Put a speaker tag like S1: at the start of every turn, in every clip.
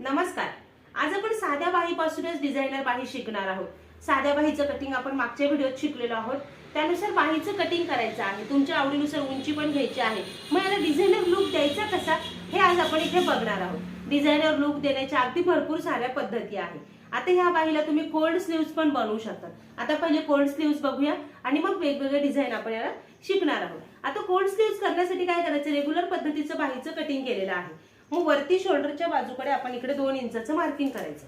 S1: नमस्कार. आज आपण साध्या बाहीपासूनच डिझायनर बाही शिकणार आहोत. साध्या बाहीचं कटिंग आपण मागच्या व्हिडिओत शिकलेलो आहोत. त्यानुसार बाहीचं कटिंग करायचं आहे. तुमच्या आवडीनुसार उंची पण घ्यायची आहे. मग याला डिझायनर लुक द्यायचा कसा? हे आज आपण इथे बघणार आहोत. डिझायनर लुक देण्याच्या अगदी भरपूर साऱ्या पद्धती आहेत. आता ह्या बाहीला तुम्ही कोल्ड स्लीव्स पण बनवू शकता. आता पहिले कोल्ड स्लीव्स बघूया आणि मग वेगवेगळे डिझाईन आपण याला शिकणार आहोत. आता कोल्ड स्लीव्स करण्यासाठी काय करायचं? रेग्युलर पद्धतीचं बाहीचं कटिंग केलेलं आहे. मग वरती शोल्डरच्या बाजूकडे आपण इकडे दोन इंचाचं मार्किंग करायचं.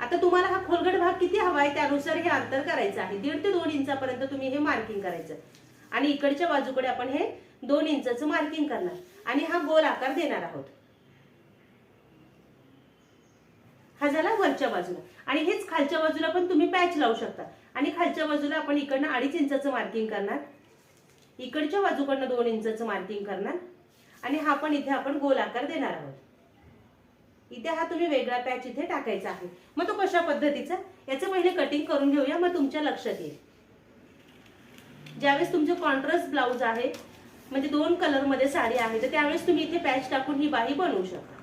S1: आता तुम्हाला हा खोलगट भाग किती हवा आहे त्यानुसार हे अंतर करायचं आहे. दीड ते दोन इंचापर्यंत तुम्ही हे मार्किंग करायचं. आणि इकडच्या बाजूकडे आपण हे दोन इंचाचं मार्किंग करणार. आणि हा गोल आकार देणार आहोत. हा झाला वरच्या बाजूला. आणि हेच खालच्या बाजूला पण तुम्ही पॅच लावू शकता. आणि खालच्या बाजूला आपण इकडनं अडीच इंचाचं मार्किंग करणार. इकडच्या बाजूकडनं दोन इंचाचं मार्किंग करणार. आणि हा पण इथे आपण गोल आकार देणार आहोत. इथे हा तुम्ही वेगळा पॅच इथे टाकायचा आहे. मग तो कशा पद्धतीचा? याचं पहिले कटिंग करून घेऊया मग तुमच्या लक्षात येईल. ज्यावेळेस तुमचं कॉन्ट्रास्ट ब्लाऊज आहे म्हणजे दोन कलरमध्ये साडी आहे तर त्यावेळेस तुम्ही इथे पॅच टाकून ही बाही बनवू शकता.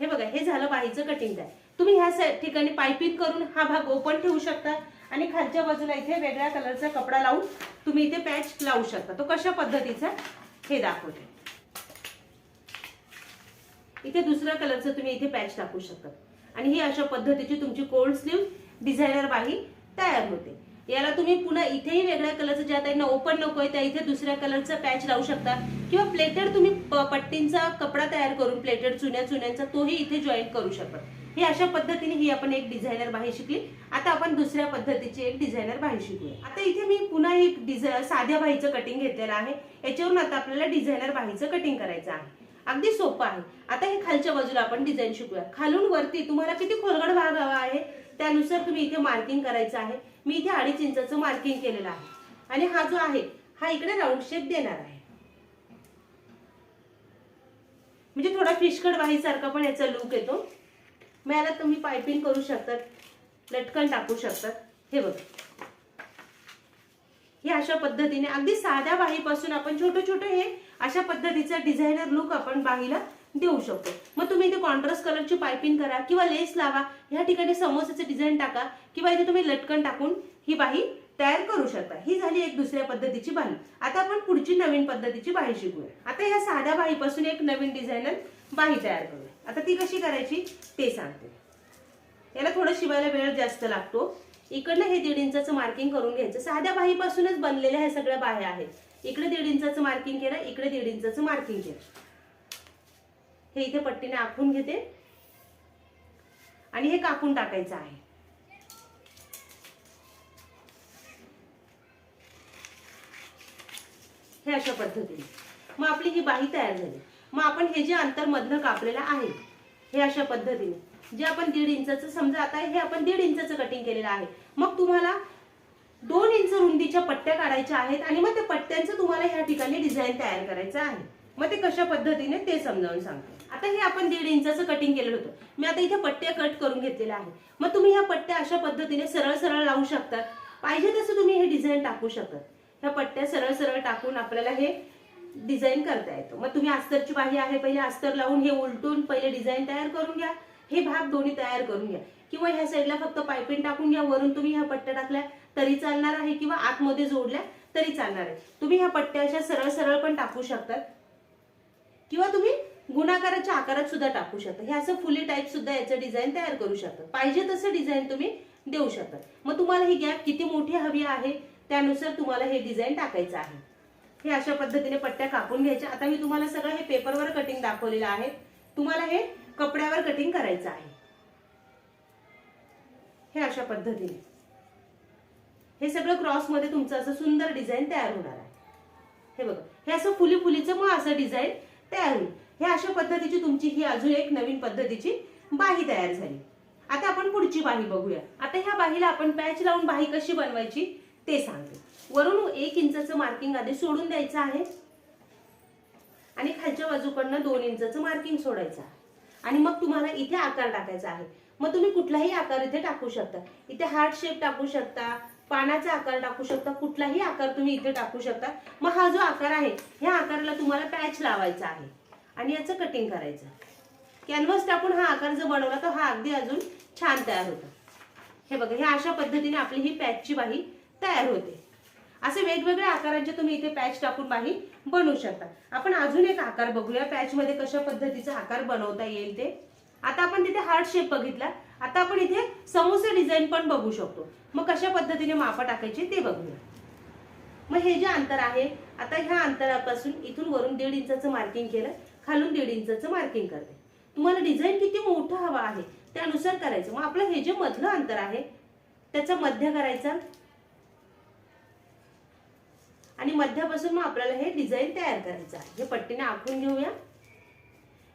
S1: हे बघा हे झालं बाहीचं कटिंग आहे तुम्ही ह्या ठिकाणी पायपिंग करून हा भाग ओपन ठेवू शकता आणि खालच्या बाजूला इथे वेगळ्या कलरचा कपडा लावून तुम्ही इथे पॅच लावू शकता. तो कशा पद्धतीचा? हे दाखवते. इथे दुसऱ्या कलरचं तुम्ही इथे पॅच टाकू शकता. आणि ही अशा पद्धतीची तुमची कोल्ड स्लीव डिझायनर बाही तयार होते. याला तुम्ही पुन्हा इथेही वेगळ्या कलरचं ज्या त्यांना ओपन नकोय त्या इथे दुसऱ्या कलरचा पॅच लावू शकता. किंवा प्लेटेड तुम्ही प- पट्टींचा कपडा तयार करून प्लेटेड चुन्या चुन्यांचा तोही इथे जॉईन करू शकता. हे अशा पद्धतीने ही आपण एक डिझायनर बाही शिकली. आता आपण दुसऱ्या पद्धतीची एक डिझायनर बाही शिकूया. आता इथे मी पुन्हा एक डिझाय साध्या बाहीचं कटिंग घेतलेलं आहे. याच्यावरून आता आपल्याला डिझायनर बाहीचं कटिंग करायचं आहे. अगदी सोपं आहे. आता हे खालच्या बाजूला आपण डिझाईन शिकूया. खालून वरती तुम्हाला किती खोलगड भाग हवा त्यानुसार तुम्ही इथे मार्किंग करायचं आहे. मी इथे अडीच इंचाचं मार्किंग केलेलं आहे. आणि हा जो आहे हा इकडे राऊंड शेप देणार आहे. म्हणजे थोडा फिशकड बाहीसारखा पण याचा लुक येतो. मग याला तुम्ही पायपिंग करू शकतात. लटकन टाकू शकतात. हे बघ. हे अशा पद्धतीने अगदी साध्या बाहीपासून आपण छोटे छोटे हे अशा पद्धतीचा डिझायनर लुक आपण बाहीला देऊ शकतो. मग तुम्ही इथे कॉन्ट्रास्ट कलरची पायपिंग करा किंवा लेस लावा. या ठिकाणी समोसाचे डिझाईन टाका किंवा इथे तुम्ही लटकन टाकून ही बाही तयार करू शकता. ही झाली एक दुसऱ्या पद्धतीची बाही. आता आपण पुढची नवीन पद्धतीची बाही शिकूया. आता या साध्या बाहीपासून एक नवीन डिझायनर बाही तयार करूया. आता ती कशी करायची? ते सांगते. याला थोडं शिवायला वेळ जास्त लागतो. इकडनं हे दीड इंचाचं मार्किंग करून घ्यायचं. साध्या बाहीपासूनच बनलेल्या ह्या सगळ्या बाह्या आहेत. इकडे दीड इंचाचं मार्किंग केलं इकडे दीड इंचाचं मार्किंग केलं. हे इथे पट्टीने आखून घेते. आणि हे कापून टाकायचं आहे. हे अशा पद्धतीने. मग आपली ही बाही तयार झाली. मग आपण हे जे अंतरमधनं कापलेलं आहे हे अशा पद्धतीने. जे आपण दीड इंचाचं समजा आता हे आपण दीड इंचाचं कटिंग केलेलं आहे. मग तुम्हाला दोन इंच रुंदीच्या पट्ट्या काढायच्या आहेत आणि मग त्या पट्ट्यांचं तुम्हाला ह्या ठिकाणी डिझाईन तयार करायचं आहे. मग ते कशा पद्धतीने ते समजावून सांगते. आता हे आपण दीड इंचाचं कटिंग केलेलं होतं. मी आता इथे पट्ट्या कट करून घेतलेल्या आहे मग तुम्ही ह्या पट्ट्या अशा पद्धतीने सरळ सरळ लावू शकतात पाहिजे तसं तुम्ही हे डिझाईन टाकू शकतात ह्या पट्ट्या सरळ सरळ टाकून आपल्याला हे डिझाईन करता येतो. मग तुम्ही अस्तरची बाही आहे पहिले अस्तर लावून हे उलटून पहिले डिझाईन तयार करून घ्या. हे भाग दोन्ही तयार करून घ्या. किंवा ह्या साईडला फक्त पायपिंग टाकून घ्या. वरून तुम्ही ह्या पट्ट्या टाकल्या तरी चालणार आहे किंवा आतमध्ये जोडल्या तरी चालणार आहे. तुम्ही ह्या पट्ट्या अशा सरळ सरळ पण टाकू शकतात किंवा तुम्ही गुणाकाराच्या आकारात सुद्धा टाकू शकता. हे असं फुली टाईप सुद्धा याचं डिझाईन तयार करू शकता. पाहिजे तसं डिझाईन तुम्ही देऊ शकता. मग तुम्हाला ही गॅप किती मोठी हवी आहे त्यानुसार तुम्हाला हे डिझाईन टाकायचं आहे. हे अशा पद्धतीने पट्ट्या कापून घ्यायच्या. आता मी तुम्हाला सगळं हे पेपरवर कटिंग दाखवलेलं आहे. तुम्हाला हे कपड्यावर कटिंग करायचं आहे. हे अशा पद्धतीने. हे सगळं क्रॉसमध्ये तुमचं असं सुंदर डिझाईन तयार होणार आहे. हे बघा. हे असं फुली फुलीचं मग असं डिझाईन तयार होईल हे अशा पद्धतीची तुमची ही अजून एक नवीन पद्धतीची बाही तयार झाली. आता आपण पुढची बाही बघूया. आता ह्या बाहीला आपण पॅच लावून बाही कशी बनवायची ते सांगते. वरून एक इंचाचं मार्किंग आधी सोडून द्यायचं आहे. आणि खालच्या बाजूकडनं दोन इंचाचं मार्किंग सोडायचं आहे. आणि मग तुम्हाला इथे आकार टाकायचा आहे. मग तुम्ही कुठलाही आकार इथे टाकू शकता. इथे हार्ट शेप टाकू शकता पानाचा आकार टाकू शकता कुठलाही आकार तुम्ही इथे टाकू शकता. मग हा जो आकार आहे ह्या आकाराला तुम्हाला पॅच लावायचा आहे. आणि याचं कटिंग करायचं. कॅनव्हस टाकून हा आकार जर बनवला तर हा अगदी अजून छान तयार होतो. हे बघा ह्या अशा पद्धतीने आपली ही पॅचची बाही तयार होते. असे वेगवेगळ्या आकारांचे तुम्ही इथे पॅच टाकून बाही बनवू शकता. आपण अजून एक आकार बघूया पॅच मध्ये कशा पद्धतीचा आकार बनवता येईल ते. आता आपण तिथे हार्ट शेप बघितला. आता आपण इथे समोसे डिझाईन पण बघू शकतो. मग कशा पद्धतीने मापा टाकायची ते बघूया. मग हे जे अंतर आहे आता ह्या अंतरापासून इथून वरून दीड इंचाचं मार्किंग केलं खालून दीड इंचाचं मार्किंग करते. तुम्हाला डिझाईन किती मोठं हवा आहे त्यानुसार करायचं. मग आपलं हे जे मधलं अंतर आहे त्याचा मध्य करायचा. आणि मध्यापासून मग आपल्याला हे डिझाईन तयार करायचं आहे. हे पट्टीने आखून घेऊया.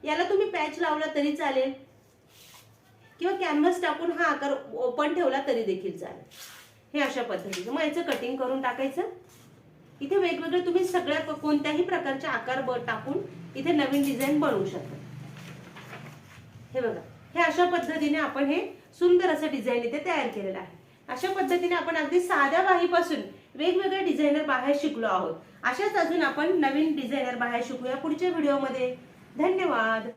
S1: याला तुम्ही पॅच लावला तरी चालेल. किंवा कॅनव्हस टाकून हा आकार ओपन ठेवला तरी देखील चालेल. हे अशा पद्धतीचं. मग याचं कटिंग करून टाकायचं. इथे वेगवेगळे तुम्ही सगळ्या कोणत्याही प्रकारचे आकार ब टाकून इथे नवीन डिझाईन बनवू शकता. हे बघा. हे अशा पद्धतीने आपण हे सुंदर असं डिझाईन इथे तयार केलेलं आहे. अशा पद्धतीने आपण अगदी साध्या बाहीपासून वेगवेगळ्या डिझायनर बाहेर शिकलो आहोत. अशाच अजून आपण नवीन डिझायनर बाहेर शिकूया पुढच्या व्हिडिओमध्ये धन्यवाद